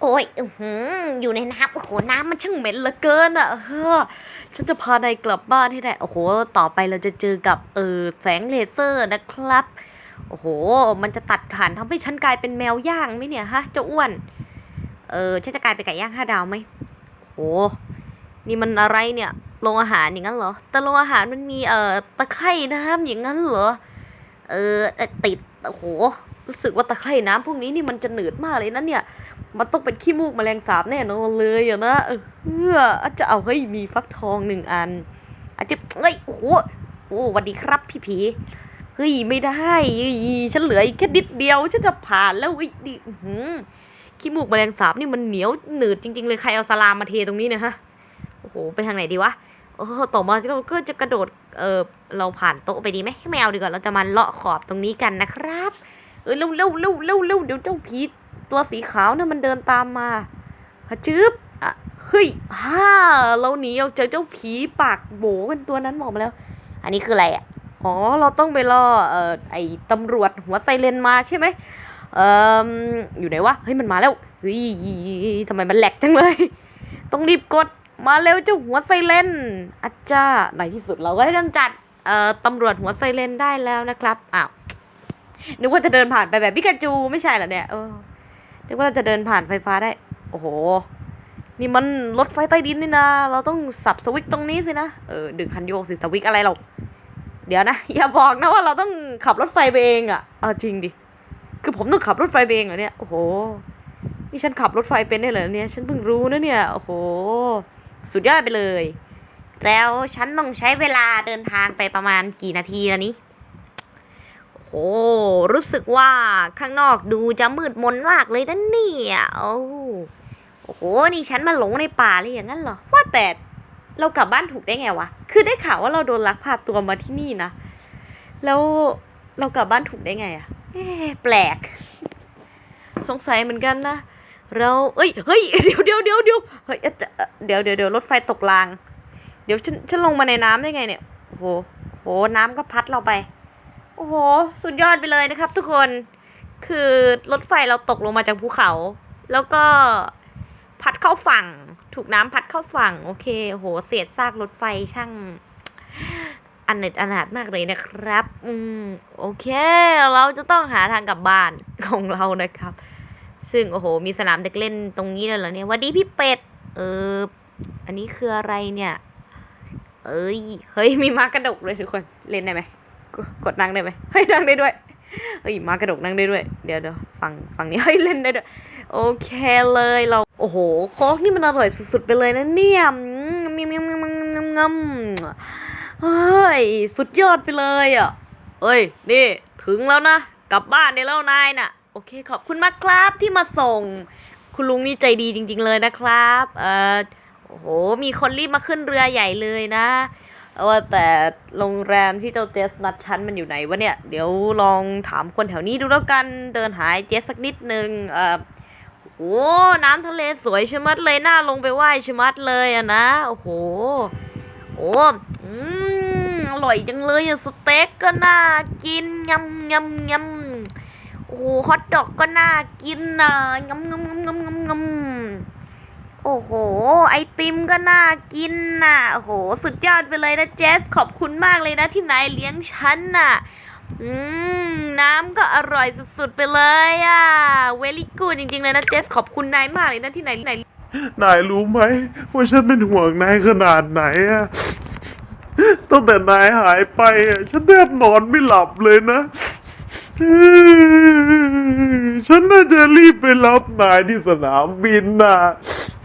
โอ้ยอือหือยู่ในน้ำโอ้โห น้ำมันช่างเหม็นเหลือเกินอะเออฉันจะพานายกลับบ้านให้ได้ โอ้โห ต่อไปเราจะเจอกับเออแสงเลเซอร์นะครับ โอ้โห มันจะตัดฐานทำให้ฉันกลายเป็นแมวย่างไหมเนี่ยฮะเจ้าอ้วน เออ ฉันจะกลายเป็นไก่ย่างห้าดาวไหมโอ้โห นี่มันอะไรเนี่ยโรงอาหารอย่างนั้นเหรอ แต่โรงอาหารมันมีเอ่อตะไคร่น้ำอย่างนั้นเหรอ เออเอ่อติด โอ้โห รู้สึกว่าตะไคร่น้ำพวกนี้นี่มันจะหนืดมากเลยนะเนี่ย มันต้องเป็นขี้มูกแมลงสาบแน่นอนเลยอะนะเออเพื่อาจจะเอาเฮ้ยมีฟักทองหนึ่งอัน อาจจะเฮ้ยโอ้โหโอ้วัสดีครับพี่ผีเฮ้ยไม่ได้ฉันเหลืออีกแค่นิดเดียวฉันจะผ่านแล้วเฮ้ดิขี้มูกแมลงสาบนี่มันเหนียวหนืดจริง ๆ เลยใครเอาสลามมาเทตรงนี้เนี่ยฮะโอ้โหไปทางไหนดีวะเออต่อมาก็จะกระโดดเออเราผ่านโต๊ะไปดีไหมไม่เอาดีกว่าเราจะมาเลาะขอบตรงนี้กันนะครับ เออเร็วเร็วเร็วเร็วเร็วเดี๋ยวเจ้าผี ตัวสีขาวน่ะมันเดินตามมาฮจืบอะเฮ้ยฮ่าเราหนีออกจากเจ้าผีปากโบกันตัวนั้นบอกมาแล้ว อันนี้คืออะไรอะอ๋อเราต้องไปล่อเอ่อไอ้ตำรวจหัวไซเรนมาใช่ไหมเอ่ออยู่ไหนวะเฮ้ยมันมาแล้วเฮ้ยทำไมมันแหลกจังเลย ต้องรีบกดมาเร็วเจ้าหัวไซเรนอาจารย์ในที่สุดเราก็ได้กำจัดเอ่อตำรวจหัวไซเรนได้แล้วนะครับอ้าวนึกว่าจะเดินผ่านไปแบบพิกาจูไม่ใช่เหรอเนี่ยเออ นึกว่าเราจะเดินผ่านไฟฟ้าได้ โอ้โห นี่มันรถไฟใต้ดินนี่นะ เราต้องสับสวิตตรงนี้สินะ เออ ดึงคันโยกสิสวิตอะไรหรอกเดี๋ยวนะ อย่าบอกนะว่าเราต้องขับรถไฟไปเองอะ่ะเอาจริงดิ คือผมต้องขับรถไฟไปเองเหรอเนี่ย โอ้โห นี่ฉันขับรถไฟเป็นได้เหรอเนี่ย ฉันเพิ่งรู้นะเนี่ย โอ้โห สุดยอดไปเลย แล้วฉันต้องใช้เวลาเดินทางไปประมาณกี่นาทีล้วนี้ โอ้โห รู้สึกว่าข้างนอกดูจะมืดมนมากเลยนะเนี่ยโอ้โอ้โห นี่ฉันมาหลงในป่าเลยอย่างนั้นเหรอ ว่าแต่เรากลับบ้านถูกได้ไงวะ คือได้ข่าวว่าเราโดนลักพาตัวมาที่นี่นะ แล้วเรากลับบ้านถูกได้ไงอะเอ๊แปลก สงสัยเหมือนกันนะ เรา เอ้ย เฮ้ย เดี๋ยวเดี๋ยวเดี๋ยวเดี๋ยวเฮ้ยจะเอ่อเดี๋ยวเดี๋ยวเดี๋ยวรถไฟตกราง เดี๋ยวฉันฉันลงมาในน้ำได้ไงเนี่ยโอ้โหโอ้โห น้ำก็พัดเราไป โอ้โห สุดยอดไปเลยนะครับ ทุกคน คือรถไฟเราตกลงมาจากภูเขา แล้วก็พัดเข้าฝั่ง ถูกน้ำพัดเข้าฝั่ง โอเค โห เศษซากรถไฟช่างอันเน็ตอนาถมากเลยนะครับ อืม โอเค เราจะต้องหาทางกลับบ้านของเรานะครับ ซึ่งโอ้โห มีสนามเด็กเล่นตรงนี้เลยเหรอเนี่ยวัสดีพี่เป็ด เออ อันนี้คืออะไรเนี่ย เอ้ย เฮ้ย มีมากระดกเลยทุกคน เล่นได้ไหม กดนั่งได้ไหมเฮ้ยนั่งได้ด้วยเฮ้ยมากระดกนั่งได้ด้วย เดี๋ยวเดี๋ยวฟังฟังนี้เฮ้ยเล่นได้ด้วย โอเคเลยเรา โอ้โหโค้กนี่มันอร่อยสุดๆไปเลยนะเนี่ยอืมงำงำงำงำงำงำเฮ้ยสุดยอดไปเลยอะเอ้ยนี่ถึงแล้วนะกลับบ้านได้แล้วนายน่ะโอเคขอบคุณมากครับที่มาส่ง คุณลุงนี่ใจดีจริง ๆเลยนะครับเออโอ้โหมีคนรีบมาขึ้นเรือใหญ่เลยนะ ว่าแต่โรงแรมที่เจ้าเจสนัดชั้นมันอยู่ไหนวะเนี่ย เดี๋ยวลองถามคนแถวนี้ดูแล้วกัน เดินหาไอ้เจสสักนิดนึงเอ่อโอ้น้ำทะเลสวยชะมัดเลยน่าลงไปไหว้ชะมัดเลยอะนะ โอ้โห โอ้อืมอร่อยจังเลยอะสเต็กก็น่ากินยำยำยำโอ้โหฮอทดอกก็น่ากินนะยำยำยำยำยำ โอ้โห ไอติมก็น่ากินน่ะ โอ้โห สุดยอดไปเลยนะเจส ขอบคุณมากเลยนะที่นายเลี้ยงฉันน่ะ อืม น้ำก็อร่อยสุดๆไปเลยอะ เวลี่กูดจริงๆเลยนะเจส ขอบคุณนายมากเลยนะที่นายนายนายรู้ไหมว่าฉันเป็นห่วงนายขนาดไหนอะตั้งแต่นายหายไปอะฉันแทบนอนไม่หลับเลยนะ ฉันน่าจะรีบไปรับนายที่สนามบินน่ะ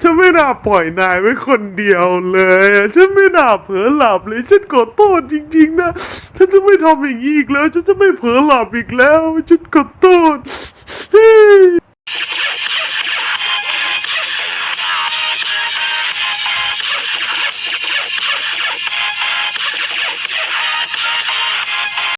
ฉันไม่น่าปล่อยนายไว้คนเดียวเลยอะฉันไม่น่าเผลอหลับเลย ฉันขอโทษจริง ๆ นะ ฉันจะไม่ทำอย่างนี้อีกแล้ว ฉันจะไม่เผลอหลับอีกแล้ว ฉันขอโทษ